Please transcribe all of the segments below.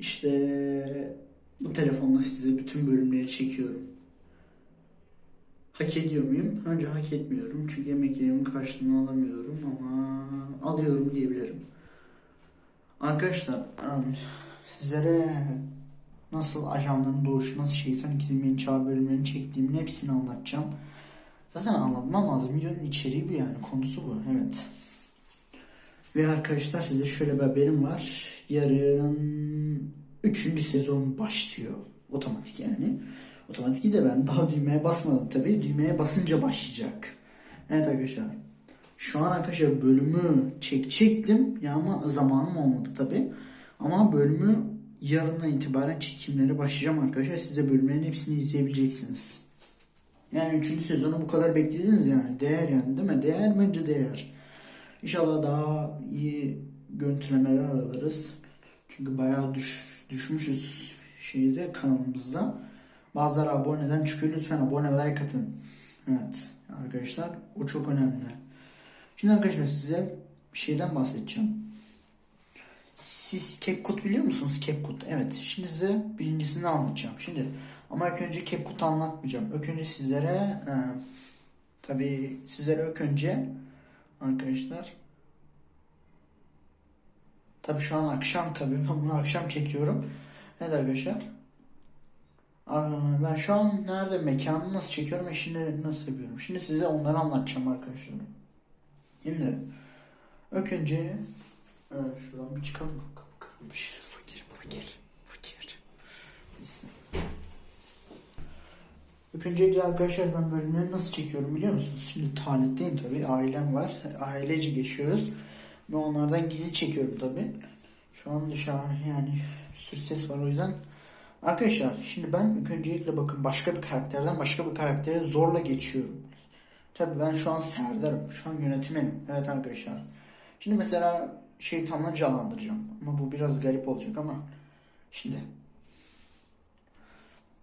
İşte bu telefonla size bütün bölümleri çekiyorum. Hak ediyor muyum? Önce hak etmiyorum. Çünkü emeklerimin karşılığını alamıyorum ama alıyorum diyebilirim. Arkadaşlar sizlere nasıl ajanların doğuşu, nasıl şeytan ikizim yeni çağ bölümlerini çektiğimin hepsini anlatacağım. Zaten anlatmam lazım. Videonun içeriği bu yani. Konusu bu. Evet. Ve arkadaşlar size şöyle bir haberim var. Yarın 3. sezon başlıyor. Otomatik yani. Otomatik de ben daha düğmeye basmadım tabii. Düğmeye basınca başlayacak. Evet arkadaşlar. Şu an arkadaşlar bölümü çekecektim. Ya ama zamanım olmadı tabii. Ama bölümü yarından itibaren çekimlere başlayacağım arkadaşlar. Size bölümlerin hepsini izleyebileceksiniz. Yani 3. sezonu bu kadar beklediniz yani. Değer yani değil mi? Değer bence değer. İnşallah daha iyi görüntülemeler alırız. Çünkü bayağı düş, düşmüşüz şeyde kanalımızda. Bazıları aboneden çıkıyor. Lütfen abone ve like atın. Evet arkadaşlar o çok önemli. Şimdi arkadaşlar size bir şeyden bahsedeceğim. Siz CapCut biliyor musunuz? CapCut. Evet. Şimdi size birincisini anlatacağım. Şimdi ama ilk önce CapCut'u anlatmayacağım. İlk önce sizlere e, tabii sizlere ilk önce arkadaşlar tabii şu an akşam tabii ben bunu akşam çekiyorum. Evet arkadaşlar. Ben şu an nerede mekanı nasıl çekiyorum ve şimdi nasıl yapıyorum? Şimdi size onları anlatacağım arkadaşlar. Şimdi ilk önce e, şuradan bir çıkalım. Kalmış. Fakir, fakir, fakir. Neyse. İlk öncelikle arkadaşlar ben bölümleri nasıl çekiyorum biliyor musunuz? Şimdi taletteyim tabii. Ailem var. Ailece geçiyoruz. Ve onlardan gizli çekiyorum tabii. Şu an dışarı yani bir sürü ses var o yüzden. Arkadaşlar şimdi ben ilk öncelikle bakın başka bir karakterden başka bir karaktere zorla geçiyorum. Tabii ben şu an Serdar'ım. Şu an yönetmenim. Evet arkadaşlar. Şimdi mesela şeytanla canlandıracağım. Ama bu biraz garip olacak ama. Şimdi.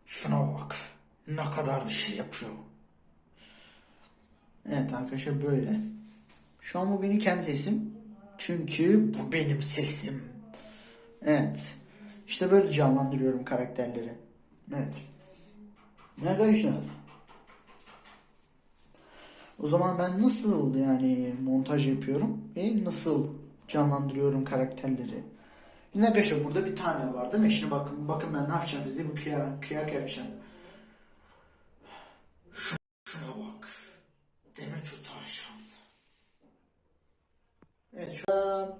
Şuna bak. Ne kadar da şey yapıyor. Evet arkadaşlar böyle. Şu an bu benim kendi sesim. Çünkü bu benim sesim. Evet. İşte böyle canlandırıyorum karakterleri. Evet. Ne arkadaşlar? O zaman ben nasıl yani montaj yapıyorum ve nasıl canlandırıyorum karakterleri? Şimdi arkadaşlar burada bir tane var değil mi? Şimdi bakın bakın ben ne yapacağım size bir kıyak, kıyak yapacağım. Şu- Şuna bak. Demek utançan. Evet şu an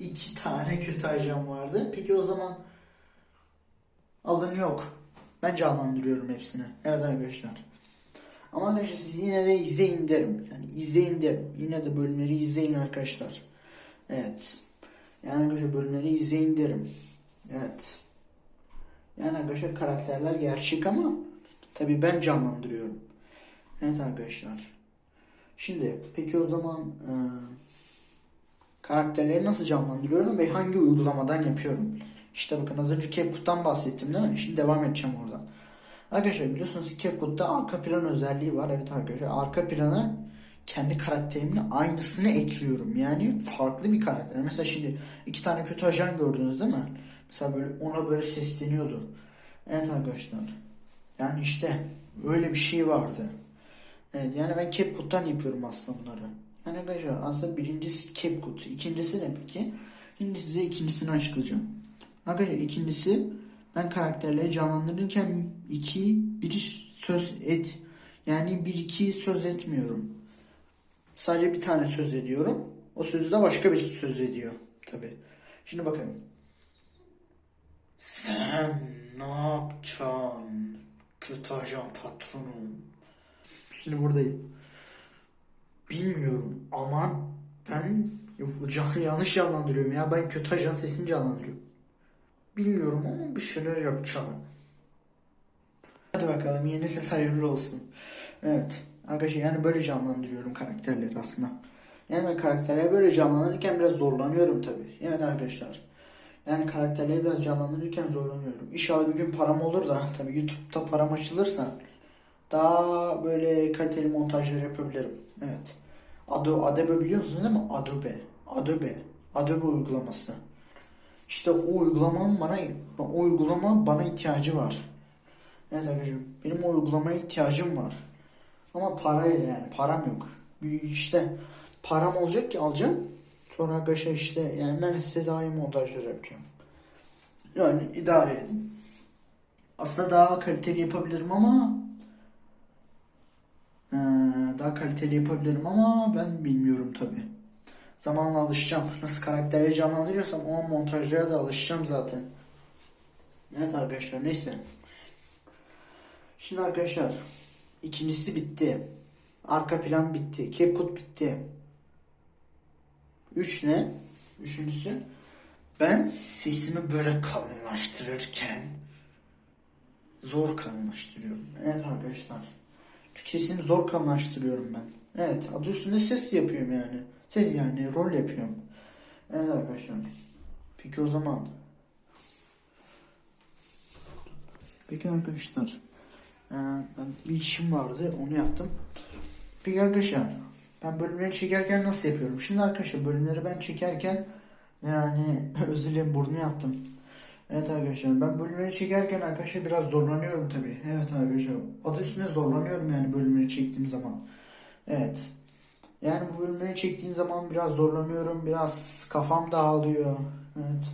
iki tane kötü ajan vardı. Peki o zaman alın yok. Ben canlandırıyorum hepsini. Evet arkadaşlar. Ama arkadaşlar siz yine de izleyin derim. Yani izleyin derim. Yine de bölümleri izleyin arkadaşlar. Evet. Yani arkadaşlar bölümleri izleyin derim. Evet. Yani arkadaşlar karakterler gerçek ama tabii ben canlandırıyorum. Evet arkadaşlar. Şimdi peki o zaman e, karakterleri nasıl canlandırıyorum ve hangi uygulamadan yapıyorum? İşte bakın az önce CapCut'tan bahsettim değil mi? Şimdi devam edeceğim oradan. Arkadaşlar biliyorsunuz CapCut'ta arka plan özelliği var. Evet arkadaşlar arka plana kendi karakterimin aynısını ekliyorum. Yani farklı bir karakter. Mesela şimdi iki tane kötü ajan gördünüz değil mi? Mesela böyle ona böyle sesleniyordu. Evet arkadaşlar. Yani işte öyle bir şey vardı. Evet yani ben CapCut'tan yapıyorum aslında bunları. Yani arkadaşlar aslında birincisi CapCut. İkincisi ne peki? Şimdi size ikincisini açıklayacağım. Arkadaşlar ikincisi ben karakterleri canlandırırken iki bir söz et yani bir iki söz etmiyorum. Sadece bir tane söz ediyorum. O sözü de başka bir söz ediyor tabi. Şimdi bakın. Sen ne yapacaksın? Kötü ajan patronum. Şimdi buradayım. Bilmiyorum aman ben yanlış canlandırıyorum ya. Ben kötü ajan sesini canlandırıyorum. Bilmiyorum ama bir şeyler yapacağım. Hadi bakalım yeni ses hayırlı olsun. Evet. Arkadaşlar yani böyle canlandırıyorum karakterleri aslında. Yani karakterleri böyle canlandırırken biraz zorlanıyorum tabii. Evet arkadaşlar. Yani karakterleri biraz canlandırırken zorlanıyorum. İnşallah bir gün param olur da tabii YouTube'da param açılırsa daha böyle kaliteli montajlar yapabilirim. Evet. Adobe, Adobe biliyor musunuz değil mi? Adobe. Adobe. Adobe uygulaması. İşte o uygulamanın bana o uygulama bana ihtiyacı var. Evet arkadaşlar benim o uygulamaya ihtiyacım var. Ama parayla yani param yok. İşte param olacak ki alacağım. Sonra arkadaşlar işte yani ben size daha iyi yapacağım. Yani idare edin. Aslında daha kaliteli yapabilirim ama daha kaliteli yapabilirim ama ben bilmiyorum tabi. Zamanla alışacağım. Nasıl karakterleri canlandırıyorsam o montajlara da alışacağım zaten. Evet arkadaşlar neyse. Şimdi arkadaşlar ikincisi bitti. Arka plan bitti. CapCut bitti. Üç ne? Üçüncüsü ben sesimi böyle kalınlaştırırken zor kalınlaştırıyorum. Evet arkadaşlar. Çünkü sesimi zor kalınlaştırıyorum ben. Evet adı üstünde ses yapıyorum yani. Ses yani rol yapıyorum. Evet arkadaşlar. Peki o zaman. Peki arkadaşlar. Ee, ben bir işim vardı onu yaptım. Peki arkadaşlar. Ben bölümleri çekerken nasıl yapıyorum? Şimdi arkadaşlar bölümleri ben çekerken yani özür dilerim burnu yaptım. Evet arkadaşlar ben bölümleri çekerken arkadaşlar biraz zorlanıyorum tabi. Evet arkadaşlar adı üstünde zorlanıyorum yani bölümleri çektiğim zaman. Evet. Yani bu bölümleri çektiğim zaman biraz zorlanıyorum. Biraz kafam dağılıyor. Evet.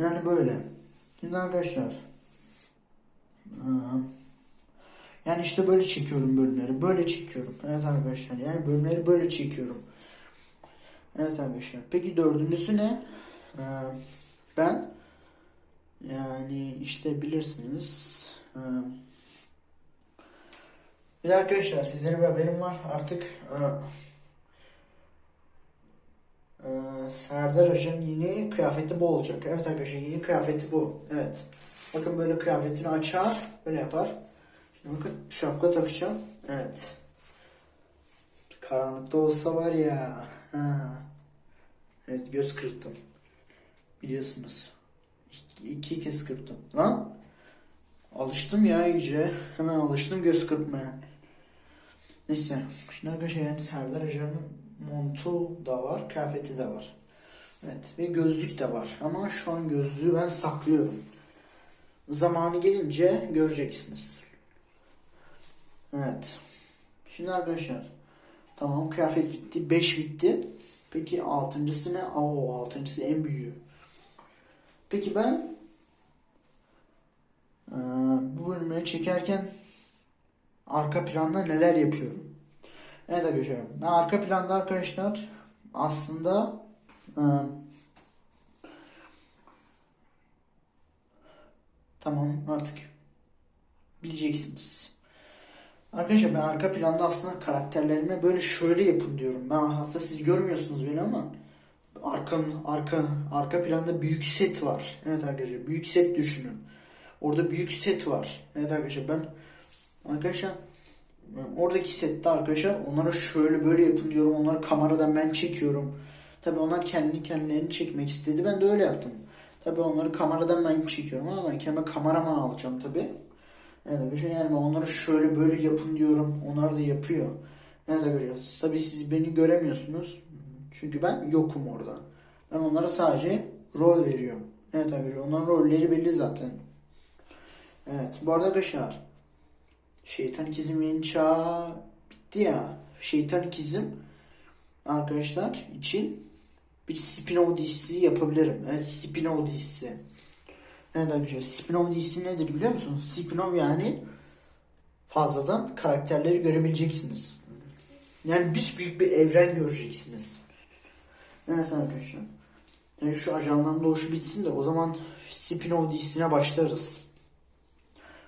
Yani böyle. Şimdi arkadaşlar. eee, Yani işte böyle çekiyorum bölümleri. Böyle çekiyorum. Evet arkadaşlar. Yani bölümleri böyle çekiyorum. Evet arkadaşlar. Peki dördüncüsü ne? Eee, ben yani işte bilirsiniz. eee, bir de arkadaşlar sizlere bir haberim var. Artık eee, eee, Serdar Hoca'nın yeni kıyafeti bu olacak. Evet arkadaşlar yeni kıyafeti bu. Evet. Bakın böyle kıyafetini açar. Böyle yapar. Şimdi bakın şapka takacağım. Evet. Karanlıkta olsa var ya. Ha. Evet göz kırptım. Biliyorsunuz. İki, iki kez kırptım. Lan. Alıştım ya iyice. Hemen alıştım göz kırpmaya. Neyse. Şimdi arkadaşlar yani Serdar Hoca'nın montu da var, kıyafeti de var. Evet ve gözlük de var. Ama şu an gözlüğü ben saklıyorum. Zamanı gelince göreceksiniz. Evet. Şimdi arkadaşlar. Tamam kıyafet bitti. 5 bitti. Peki altıncısı ne? Oo altıncısı en büyüğü. Peki ben bu bölümleri çekerken arka planda neler yapıyorum? Evet arkadaşlar. Ben arka planda arkadaşlar aslında tamam artık bileceksiniz. Arkadaşlar ben arka planda aslında karakterlerime böyle şöyle yapın diyorum. Ben aslında siz görmüyorsunuz beni ama arkamın arka arka planda büyük set var. Evet arkadaşlar büyük set düşünün. Orada büyük set var. Evet arkadaşlar ben arkadaşlar oradaki sette arkadaşlar onlara şöyle böyle yapın diyorum. Onları kameradan ben çekiyorum. Tabi onlar kendi kendilerini çekmek istedi. Ben de öyle yaptım. Tabi onları kameradan ben çekiyorum ama ben kendime kameraman alacağım tabi. Evet arkadaşlar yani ben onlara şöyle böyle yapın diyorum. Onlar da yapıyor. Evet arkadaşlar tabi siz beni göremiyorsunuz. Çünkü ben yokum orada. Ben onlara sadece rol veriyorum. Evet arkadaşlar onların rolleri belli zaten. Evet bu arada arkadaşlar Şeytan ikizim yeni çağ bitti ya. Şeytan ikizim arkadaşlar için bir spin-off dizisi yapabilirim. Evet spin-off dizisi. Evet arkadaşlar spin-off dizisi nedir biliyor musunuz? Spin-off yani fazladan karakterleri görebileceksiniz. Yani büyük bir evren göreceksiniz. Evet arkadaşlar. Yani şu ajanların doğuşu bitsin de o zaman spin-off dizisine başlarız.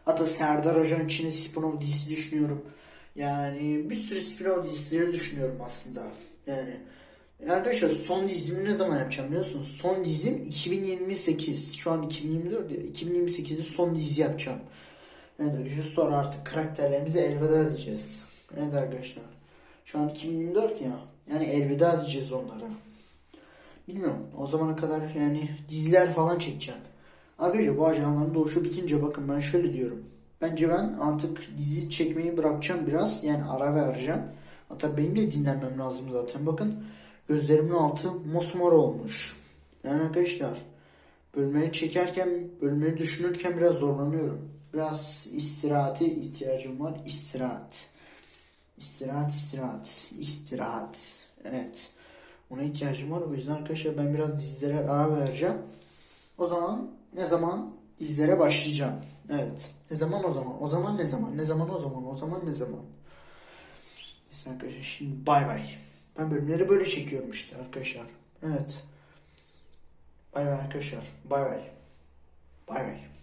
Hatta Serdar Ajan için spin-off dizisi düşünüyorum. Yani bir sürü spin-off dizileri düşünüyorum aslında. Yani arkadaşlar son dizimi ne zaman yapacağım biliyorsunuz? Son dizim 2028. Şu an 2024 ya. 2028'de son dizi yapacağım. Evet arkadaşlar sonra artık karakterlerimize elveda edeceğiz. Evet arkadaşlar. Şu an 2024 ya. Yani elveda edeceğiz onlara. Bilmiyorum. O zamana kadar yani diziler falan çekeceğim. Arkadaşlar bu ajanların doğuşu bitince bakın ben şöyle diyorum. Bence ben artık dizi çekmeyi bırakacağım biraz. Yani ara vereceğim. Hatta benim de dinlenmem lazım zaten. Bakın gözlerimin altı mosmor olmuş. Yani arkadaşlar bölümleri çekerken, bölümleri düşünürken biraz zorlanıyorum. Biraz istirahate ihtiyacım var. İstirahat. İstirahat, istirahat, istirahat. Evet. Ona ihtiyacım var. O yüzden arkadaşlar ben biraz dizilere ara vereceğim. O zaman ne zaman dizilere başlayacağım. Evet. Ne zaman o zaman? O zaman ne zaman? Ne zaman o zaman? O zaman ne zaman? Neyse arkadaşlar şimdi bay bay. Ben bölümleri böyle çekiyorum işte arkadaşlar. Evet. Bay bay arkadaşlar. Bay bay. Bay bay.